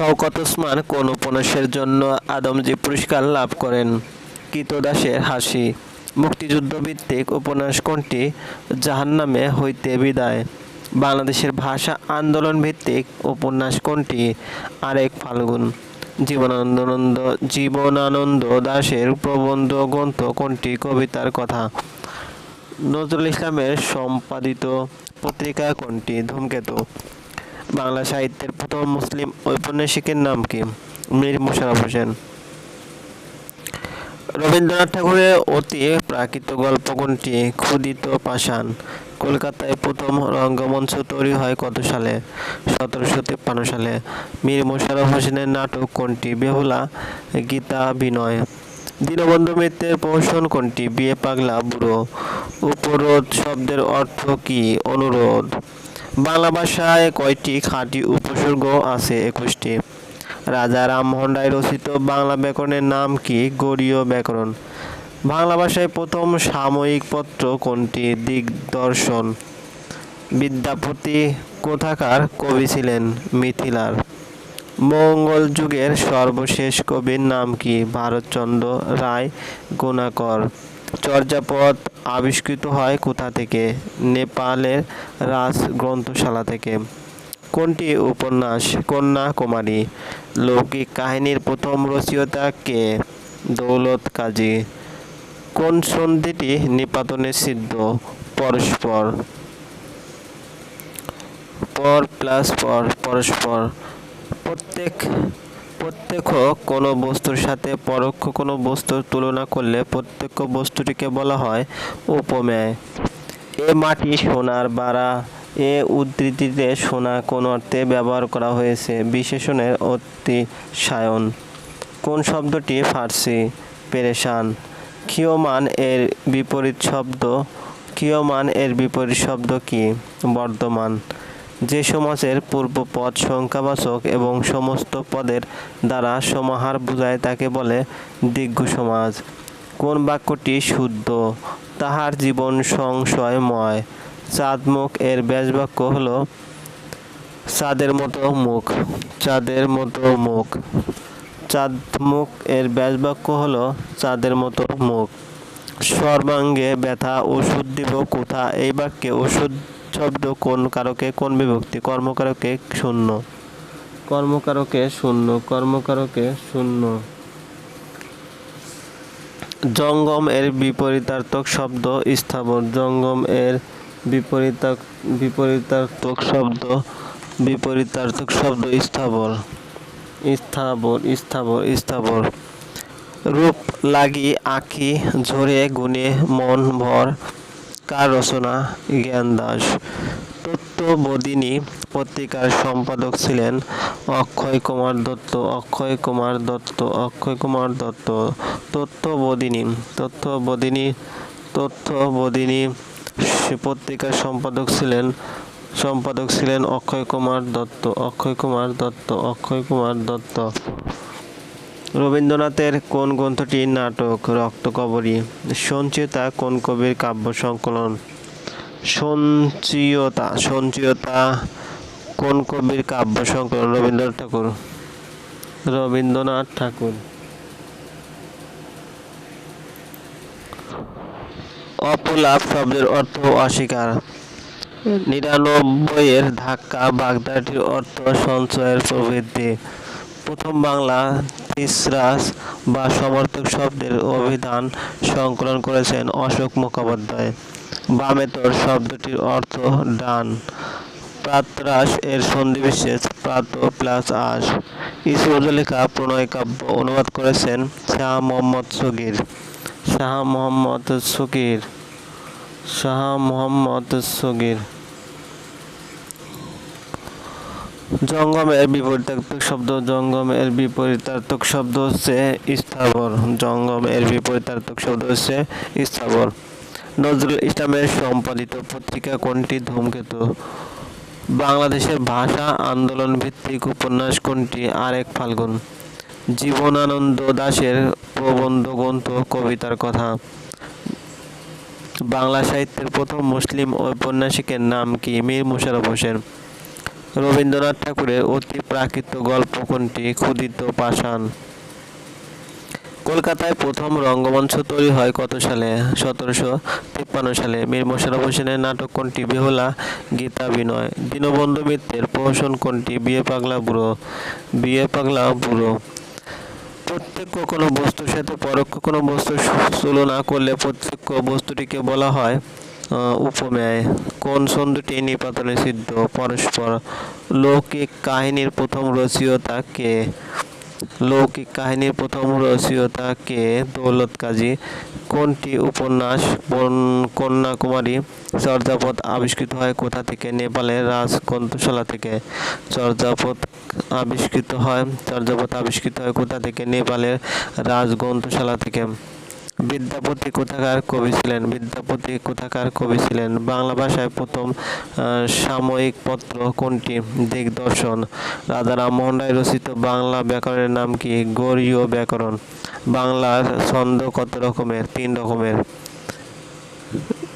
শওকত ওসমান কোন উপন্যাসের জন্য আদমজি পুরস্কার লাভ করেন? কৃতদাসের হাসি। মুক্তিযুদ্ধ ভিত্তিক উপন্যাস কোনটি? জাহান্নামে হইতে বিদায়। বাংলাদেশের ভাষা আন্দোলন ভিত্তিক উপন্যাস কোনটি? আরেক ফাল্গুন। জীবনানন্দ জীবনানন্দ দাশের প্রবন্ধ গ্রন্থ কোনটি? কবিতার কথা। নজরুল ইসলামের সম্পাদিত পত্রিকা কোনটি? ধূমকেতু। বাংলা সাহিত্যের প্রথম মুসলিম ঔপন্যাসিকের নাম কি? মীর মোশাররফ হোসেন। রবীন্দ্রনাথ ঠাকুরের অতি প্রাকৃত গল্প কোনটি? ক্ষুদিত পাষাণ। কলকাতায় প্রথম রঙ্গমঞ্চ তৈরি হয় কত সালে? সতেরোশো তিপ্পান্ন সালে। মীর মোশাররফ হোসেনের নাটক কোনটি? বেহুলা, গীতা, বিনয়। দীনবন্ধু মিত্রের প্রহসন কোনটি? বিয়ে পাগলা, বুড়ো। উপরোধ শব্দের অর্থ কি? অনুরোধ। বাংলা ভাষায় কয়টি খাঁটি উপসর্গ আছে একুশটি? রাজা রামমোহন রায় রচিত বাংলা ব্যাকরণের নাম কি? গরীয় ব্যাকরণ। বাংলা ভাষায় প্রথম সাময়িক পত্র কোনটি? দিগদর্শন। বিদ্যাপতি কোথাকার কবি ছিলেন? মিথিলার। মঙ্গল যুগের সর্বশেষ কবির নাম কি? ভারতচন্দ্র রায় গুণাকর। চর্যাপদ আবিষ্কৃত হয় কোথা থেকে? নেপালের রাজ গ্রন্থশালা থেকে। কোনটি উপন্যাস? কন্যা কুমারী। লৌকিক কাহিনীর প্রথম রচয়িতা কে? দৌলত কাজী। কোন সন্ধিটি নিপাতনে সিদ্ধ? পরস্পর। পর প্লাস পর, পরস্পর। প্রত্যেক প্রত্যক্ষ কোনো বস্তুর সাথে পরোক্ষ কোনো বস্তুর তুলনা করলে প্রত্যক্ষ বস্তুটিকে বলা হয় উপমেয়। এ মাটি সোনার বাড়া এ উদ্ধৃতিতে সোনা কোন অর্থে ব্যবহার করা হয়েছে? বিশেষণের অতিশায়ন। কোন শব্দটি ফার্সি? পেরেশান। ক্ষীয়মান এর বিপরীত শব্দ। ক্ষীয়মান এর বিপরীত শব্দ কি? বর্ধমান। যে সমাজের পূর্বপদ সংখ্যাবাচক এবং সমস্ত পদের দ্বারা সমাহার বোঝায় তাকে বলে দীর্ঘ সমাজ। কোন বাক্যটি শুদ্ধ? তাহার জীবন সংশয়ময়। চাঁদমুখ এর ব্যাসবাক্য হল, চাঁদের মতো মুখ, চাঁদের মতো মুখ। চাঁদমুখ এর ব্যাসবাক্য হল, চাঁদের মতো মুখ। সর্বাঙ্গে ব্যথা ওষুধ দিব কোথা? এই বাক্যে ওষুধ শব্দ কোন কারকে কোন বিভক্তি? কর্মকারকে শূন্য। কর্মকারকে শূন্য কর্মকারকে শূন্য। জঙ্গম এর বিপরীতার্থক শব্দ স্থাবর। জঙ্গম এর বিপরীতা বিপরীতার্থক শব্দ বিপরীতার্থক শব্দ স্থাবর। স্থাবর স্থাবর স্থাবর। রূপ লাগি আঁকি ঝরে গুণে মন ভর কার রচনা জ্ঞান দাস। তত্ত্ববোধিনী পত্রিকার সম্পাদক ছিলেন অক্ষয় কুমার দত্ত। অক্ষয় কুমার দত্ত, অক্ষয় কুমার দত্ত। তত্ত্ববোধিনী তত্ত্ববোধিনী সে পত্রিকার সম্পাদক ছিলেন সম্পাদক ছিলেন অক্ষয় কুমার দত্ত। অক্ষয় কুমার দত্ত, অক্ষয় কুমার দত্ত। রবীন্দ্রনাথের কোন গ্রন্থটি নাটক রক্তকবরী সঞ্চিতা কোন কবির কাব্য সংকলন? সঞ্চয়তা সঞ্চয়তা কোন কবির কাব্য সংকলন? রবীন্দ্রনাথ ঠাকুর। রবীন্দ্রনাথ ঠাকুর। অপলাপ শব্দের অর্থ অস্বীকার। নিরানব্বইয়ের ধাক্কা বাগদাটির অর্থ সঞ্চয়ের প্রবৃদ্ধি। প্রথম বাংলা তিসরাস বা সমর্থক শব্দের অভিধান সংকলন করেছেন অশোক মুখোপাধ্যায়। বামেতর শব্দটির অর্থ ডান। প্রাতরাস এর সন্ধিবিশেষ প্রাত প্লাস আস ইসরুজলেখা প্রণয় কাব্য অনুবাদ করেছেন শাহ মোহাম্মদ সগির। শাহ মোহাম্মদ সগির। শাহ মোহাম্মদ সগির। জঙ্গমের বিপরীতার্থক শব্দ জঙ্গমের বিপরীতার্থক শব্দ হচ্ছে স্থাবর। জঙ্গমের বিপরীতার্থক শব্দ হচ্ছে স্থাবর। নজরুল ইসলামের সম্পাদিত পত্রিকা কোনটি? ধূমকেতু। বাংলাদেশের ভাষা আন্দোলন ভিত্তিক উপন্যাস কোনটি? আরেক ফাল্গুন। জীবনানন্দ দাশের প্রবন্ধ, গ্রন্থ, কবিতার কথা। বাংলা সাহিত্যের প্রথম মুসলিম ঔপন্যাসিকের নাম কি? মীর মোশাররফ হোসেন। রবীন্দ্রনাথ ঠাকুরের অতি প্রাকৃত গল্প কোনটি? ক্ষুদিত পাষাণ। কলকাতায় প্রথম রঙ্গমঞ্চ তৈরি হয় কত সালে? সতেরোশো তিপ্পান্ন সালে। মীর মোশাররফ হোসেনের নাটক কোনটি? বেহুলা, গীতা, বিনয়। দীনবন্ধু মিত্রের প্রহসন কোনটি? বিয়ে পাগলা বুড়ো। বিয়ে পাগলা বুড়ো। প্রত্যক্ষ কোনো বস্তুর সাথে পরোক্ষ কোনো বস্তুর তুলনা করলে প্রত্যক্ষ বস্তুটিকে বলা হয় উপমেয়। কোন ছন্দটি নিপাতনে সিদ্ধ? পরস্পর লৌকিক কাহিনীর প্রথম রচয়িতা কে? লৌকিক কাহিনীর প্রথম রচয়িতা কে? দৌলত কাজী। কোনটি উপন্যাস? কন্যাকুমারী, চর্যাপদ আবিষ্কৃত হয় কোথা থেকে? নেপালের রাজ থেকে। চর্যাপদ আবিষ্কৃত হয়, চর্যাপদ আবিষ্কৃত হয় কোথা থেকে? নেপালের রাজ গ্রন্থশালা থেকে। বিদ্যাপতি কোথাকার কবি ছিলেন? বিদ্যাপতি কোথাকার কবি ছিলেন? বাংলা ভাষায় প্রথম সাময়িক পত্র কোনটি? দিগদর্শন। রাজা রামমোহন রায় রচিত বাংলা ব্যাকরণের নাম কি? গৌড়ীয় ব্যাকরণ। বাংলার ছন্দ কত রকমের? তিন রকমের।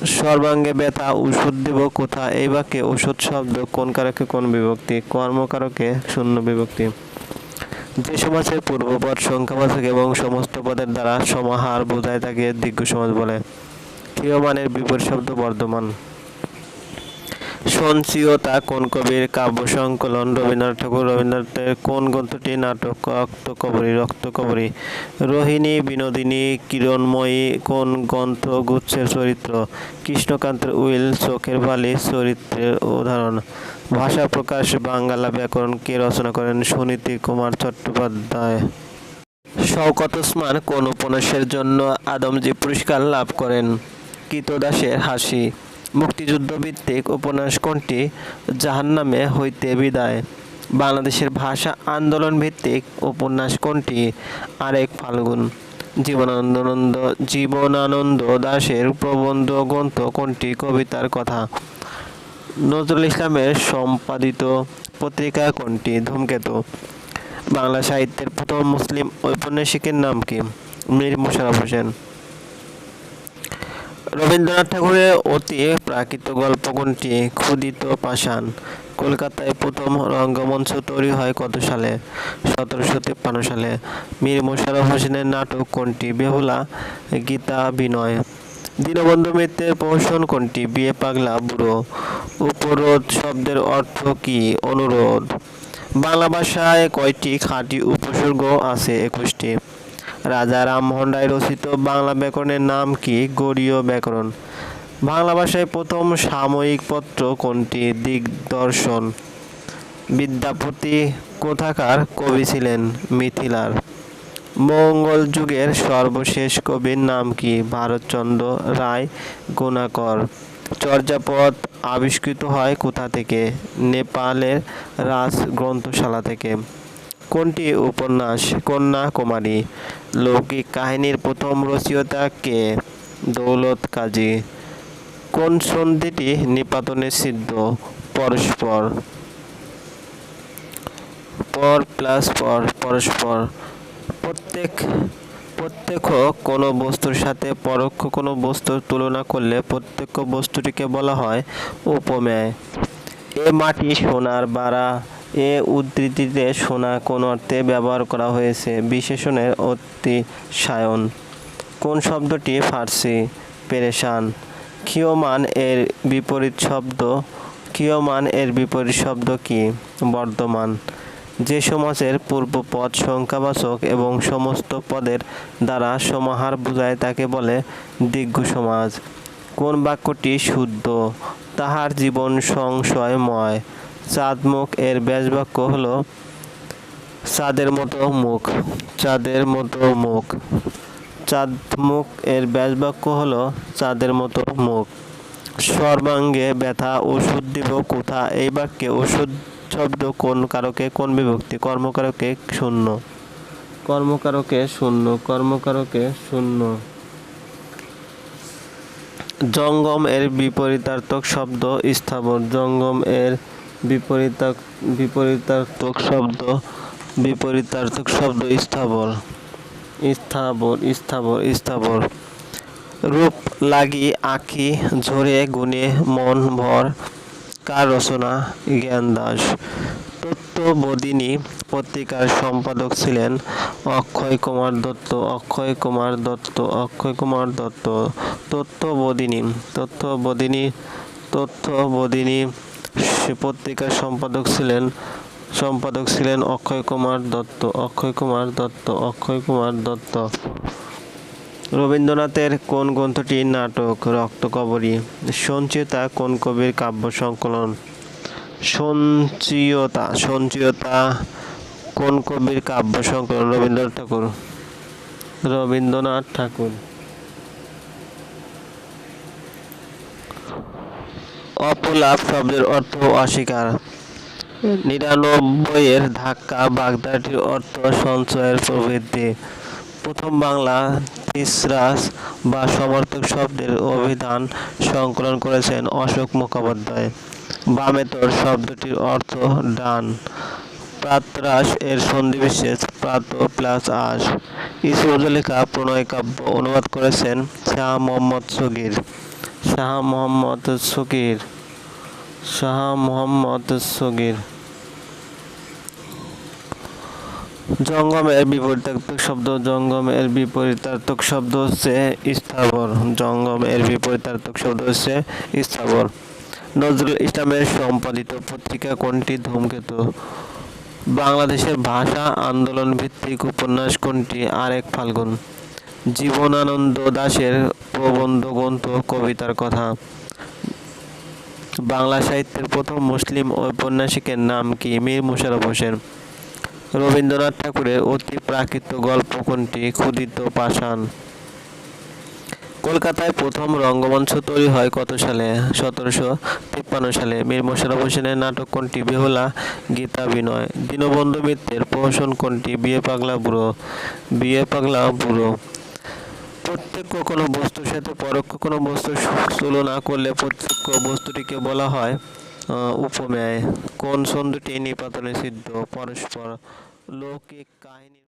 সর্বাঙ্গে ব্যথা, ওষুধ দেব কোথা এই বাক্যে ওষুধ শব্দ কোন কারকে কোন বিভক্তি? কর্মকারকে শূন্য বিভক্তি। যে সমাজের পূর্বপদ সংখ্যাবাচক এবং সমস্ত পদের দ্বারা সমাহার বোঝায় তাকে দীর্ঘ সমাজ বলে। ক্ষীয়মানের বিপরীত শব্দ বর্ধমান। সঞ্চয়তা কোন কবির কাব্য সংকলন? রবীন্দ্রনাথ ঠাকুর রবীন্দ্রনাথের কোন গ্রন্থটি? নাটক রক্তকবরী রক্তকবরী রোহিণী, বিনোদিনী, কিরণময়ী, কোন গ্রন্থ গুচ্ছের চরিত্র? কৃষ্ণকান্তের উইল, চোখের বালি, চরিত্রের উদাহরণ। ভাষা প্রকাশ বাঙ্গালা ব্যাকরণ কে রচনা করেন সুনীতি কুমার চট্টোপাধ্যায়। শওকত ওসমান কোন উপন্যাসের জন্য আদমজি পুরস্কার লাভ করেন? কৃতদাসের হাসি। মুক্তিযুদ্ধ ভিত্তিক উপন্যাস কোনটি? জাহান্নামে হইতে বিদায়। বাংলাদেশের ভাষা আন্দোলন ভিত্তিক উপন্যাস কোনটি? আরেক ফাল্গুন। জীবনানন্দ জীবনানন্দ দাশের প্রবন্ধ গ্রন্থ কোনটি? কবিতার কথা। নজরুল ইসলামের সম্পাদিত পত্রিকা কোনটি? ধূমকেতু। বাংলা সাহিত্যের প্রথম মুসলিম ঔপন্যাসিকের নাম কি? মীর মোশাররফ হোসেন। রবীন্দ্রনাথ ঠাকুরের অতি প্রাকৃত গল্প কোনটি? ক্ষুদিত পাষাণ। কলকাতায় প্রথম রঙ্গমঞ্চ তৈরি হয় কত সালে? সতেরোশো তিপ্পান্ন সালে। মীর মোশাররফ হোসেনের নাটক কোনটি? বেহুলা গীতা বিনয় দীনবন্ধু মিত্রের প্রহসন কোনটি? বিয়ে পাগলা, বুড়ো। উপরোধ শব্দের অর্থ কি? অনুরোধ। বাংলা ভাষায় কয়টি খাঁটি উপসর্গ আছে একুশটি? রাজা রামমোহন রায় রচিত বাংলা ব্যাকরণের নাম কি? গৌড়ীয় ব্যাকরণ। বাংলা ভাষায় প্রথম সাময়িক পত্র কোনটি? দিগদর্শন। বিদ্যাপতি কোথাকার কবি ছিলেন? মিথিলার। মঙ্গল যুগের সর্বশেষ কবির নাম কি? ভারতচন্দ্র রায় গুণাকর। চর্যাপদ আবিষ্কৃত হয় কোথা থেকে? নেপালের রাজ গ্রন্থশালা থেকে। কোনটি উপন্যাস? কন্যাকুমারী লৌকিক কাহিনীর প্রথম রচয়িতা কে? দৌলত কাজী। কোন সন্ধিটি নিপাতনে সিদ্ধ? পরস্পর। পর প্লাস পর, পরস্পর। প্রত্যেক প্রত্যক্ষ কোনো বস্তুর সাথে পরোক্ষ কোনো বস্তুর তুলনা করলে প্রত্যক্ষ বস্তুটিকে বলা হয় উপমেয়। এ মাটি সোনার বাড়া এ উদ্ধৃতিতে সোনা কোন অর্থে ব্যবহার করা হয়েছে? বিশেষণের অতিশায়ন। কোন শব্দটি ফার্সি? পেরেশান। ক্ষীয়মান এর বিপরীত শব্দ, ক্ষীয়মান এর বিপরীত শব্দ কি? বর্ধমান। যে সমাজের পূর্বপদ সংখ্যাবাচক এবং সমস্ত পদের দ্বারা সমাহার বোঝায় তাকে বলে দিগ্ঘ সমাজ কোন বাক্যটি শুদ্ধ? তাহার জীবন সংশয়ময়। চাঁদমুখ এর ব্যাসবাক্য হল, চাঁদের মতো মুখ, চাঁদের মতো মুখ। চাঁদমুখ এর ব্যাসবাক্য হল, চাঁদের মতো মুখ। সর্বাঙ্গে ব্যথা ওষুধ দিব কোথা? এই বাক্যে ওষুধ শব্দ কোন কারকে, কোন বিভক্তি? কর্মকারকে শূন্য। কর্মকারকে শূন্য কর্মকারকে শূন্য। জঙ্গম এর বিপরীতার্থক শব্দ স্থাবর। জঙ্গম এর বিপরীতাক বিপরীতার্থক শব্দ বিপরীতার্থক শব্দ স্থাবর। স্থাবর স্থাবর স্থাবর। রূপ লাগি আঁকি ঝরে গুণে, মন, ভর। কার রচনা জ্ঞান দাস। তত্ত্ববোধিনী পত্রিকার সম্পাদক ছিলেন অক্ষয় কুমার দত্ত। অক্ষয় কুমার দত্ত, অক্ষয় কুমার দত্ত। তত্ত্ববোধিনী তত্ত্ববোধিনী সে পত্রিকার সম্পাদক ছিলেন সম্পাদক ছিলেন অক্ষয় কুমার দত্ত। অক্ষয় কুমার দত্ত, অক্ষয় কুমার দত্ত। রবীন্দ্রনাথের কোন গ্রন্থটি নাটক রক্তকবরী সঞ্চিতা কোন কবির কাব্য সংকলন? সঞ্চয়তা সঞ্চয়তা কোন কবির কাব্য সংকলন? রবীন্দ্রনাথ ঠাকুর। রবীন্দ্রনাথ ঠাকুর। অপলাপ শব্দের অর্থ অস্বীকার। নিরানব্বইয়ের ধাক্কা বাগদাটির অর্থ সঞ্চয়ের প্রবৃদ্ধি। প্রথম বাংলা, তিসরাস বা সমর্থক শব্দের অভিধান সংকলন করেছেন অশোক মুখোপাধ্যায়। বামেতর শব্দটির অর্থ ডান। প্রাতরাস এর সন্ধিবিশেষ প্রাত প্লাস আস। ইসমজলিকা প্রণয় কাব্য অনুবাদ করেছেন শাহ মোহাম্মদ সগির। শাহ মোহাম্মদ সগির। শাহ মোহাম্মদ সগির। জঙ্গমের বিপরীতার্থক শব্দ জঙ্গমের বিপরীতার্থক শব্দ হচ্ছে স্থাবর। জঙ্গমের বিপরীতার্থক শব্দ হচ্ছে স্থাবর। নজরুল ইসলামের সম্পাদিত পত্রিকা কোনটি? ধূমকেতু। বাংলাদেশের ভাষা আন্দোলন ভিত্তিক উপন্যাস কোনটি? আরেক ফাল্গুন। জীবনানন্দ দাশের প্রবন্ধ গ্রন্থ, কবিতার কথা। বাংলা সাহিত্যের প্রথম মুসলিম ঔপন্যাসিকের নাম কি? মীর মোশাররফ হোসেন। রবীন্দ্রনাথ ঠাকুরের অতি প্রাকৃত গল্প কোনটি? ক্ষুদিত পাষাণ। কলকাতায় প্রথম রঙ্গমঞ্চ তৈরি হয় কত সালে? সতেরোশো তিপ্পান্ন সালে। মীর মোশাররফ হোসেনের নাটক কোনটি? বেহুলা, গীতা, বিনয়। দীনবন্ধু মিত্রের প্রহসন কোনটি? বিয়ে পাগলা বুড়ো। বিয়ে পাগলা বুড়ো। প্রত্যক্ষ কোনো বস্তুর সাথে পরোক্ষ কোনো বস্তু তুলনা করলে প্রত্যক্ষ বস্তুটিকে বলা হয় উপমেয়। কোন সন্ধুটি নিপাতনে সিদ্ধ? পরস্পর লৌকিক কাহিনী